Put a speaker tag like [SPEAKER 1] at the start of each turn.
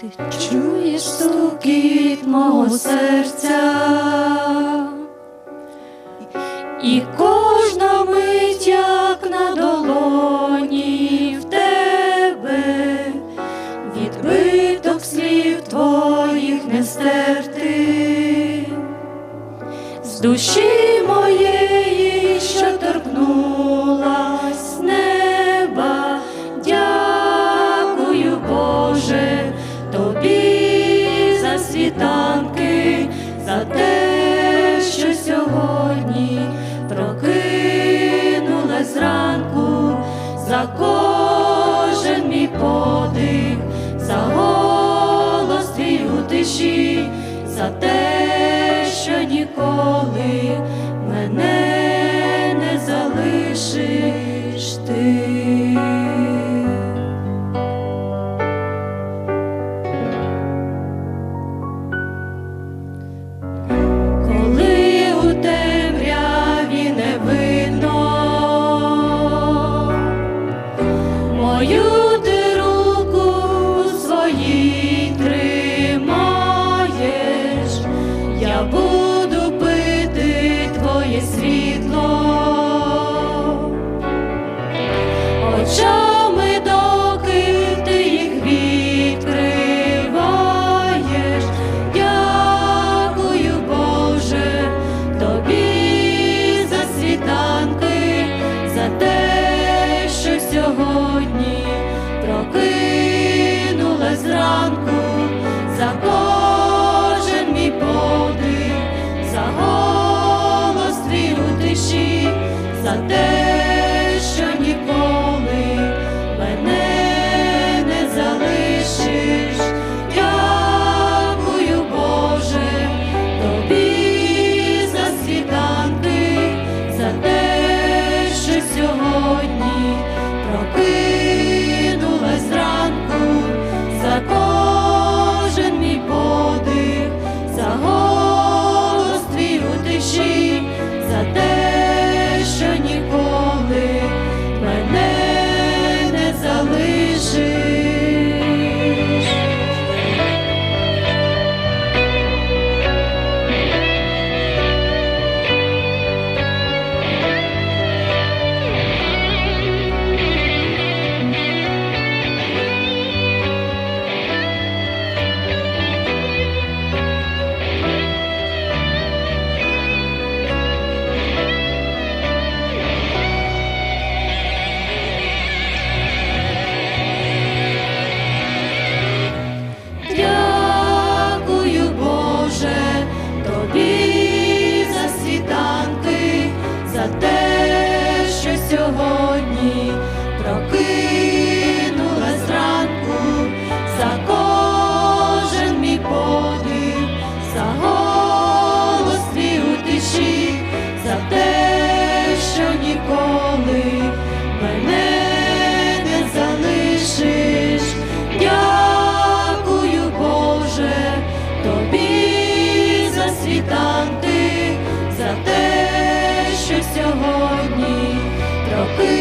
[SPEAKER 1] Ти чуєш стукіт мого серця, і кожна мить, як на долоні в тебе, відбиток слів твоїх не стерти, з душі. за кожен мій подих, за голос твій у тиші, за те, що ніколи. help me.